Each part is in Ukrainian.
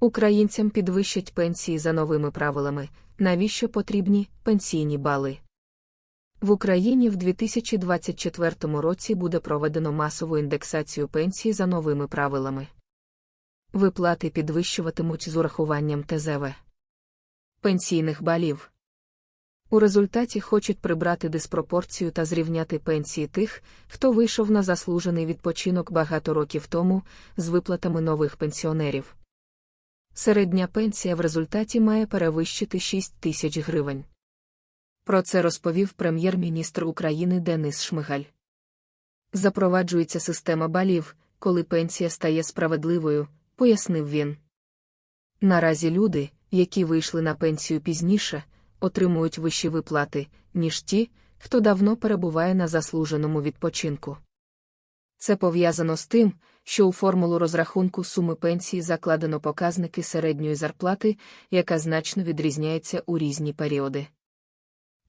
Українцям підвищать пенсії за новими правилами, навіщо потрібні пенсійні бали. В Україні в 2024 році буде проведено масову індексацію пенсії за новими правилами. Виплати підвищуватимуть з урахуванням ТЗВ. Пенсійних балів. У результаті хочуть прибрати диспропорцію та зрівняти пенсії тих, хто вийшов на заслужений відпочинок багато років тому з виплатами нових пенсіонерів. Середня пенсія в результаті має перевищити 6 тисяч гривень. Про це розповів прем'єр-міністр України Денис Шмигаль. Запроваджується система балів, коли пенсія стає справедливою, пояснив він. Наразі люди, які вийшли на пенсію пізніше, отримують вищі виплати, ніж ті, хто давно перебуває на заслуженому відпочинку. Це пов'язано з тим, що у формулу розрахунку суми пенсії закладено показники середньої зарплати, яка значно відрізняється у різні періоди.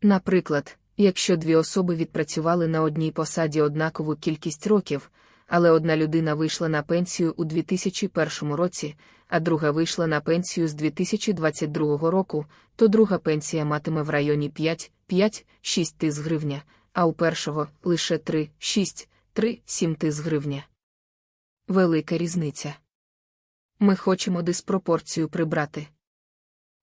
Наприклад, якщо дві особи відпрацювали на одній посаді однакову кількість років, але одна людина вийшла на пенсію у 2001 році, а друга вийшла на пенсію з 2022 року, то друга пенсія матиме в районі 5-5-6 тис гривня, а у першого лише 3-6-3-7 тис гривня. Велика різниця. Ми хочемо диспропорцію прибрати.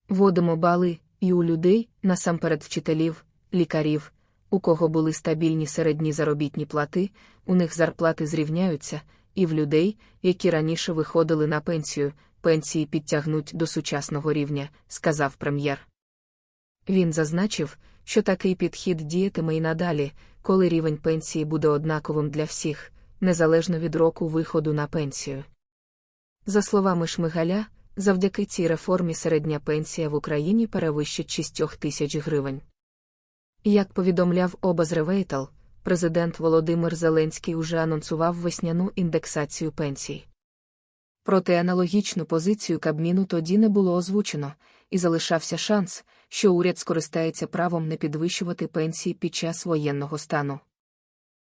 Водимо бали і у людей, насамперед вчителів, лікарів, у кого були стабільні середні заробітні плати, у них зарплати зрівняються, і в людей, які раніше виходили на пенсію, пенсії підтягнуть до сучасного рівня, сказав прем'єр. Він зазначив, що такий підхід діятиме і надалі, коли рівень пенсії буде однаковим для всіх, незалежно від року виходу на пенсію. За словами Шмигаля, завдяки цій реформі середня пенсія в Україні перевищить 6 тисяч гривень. Як повідомляв Обазревейтал, президент Володимир Зеленський уже анонсував весняну індексацію пенсій. Проте аналогічну позицію Кабміну тоді не було озвучено, і залишався шанс, що уряд скористається правом не підвищувати пенсії під час воєнного стану.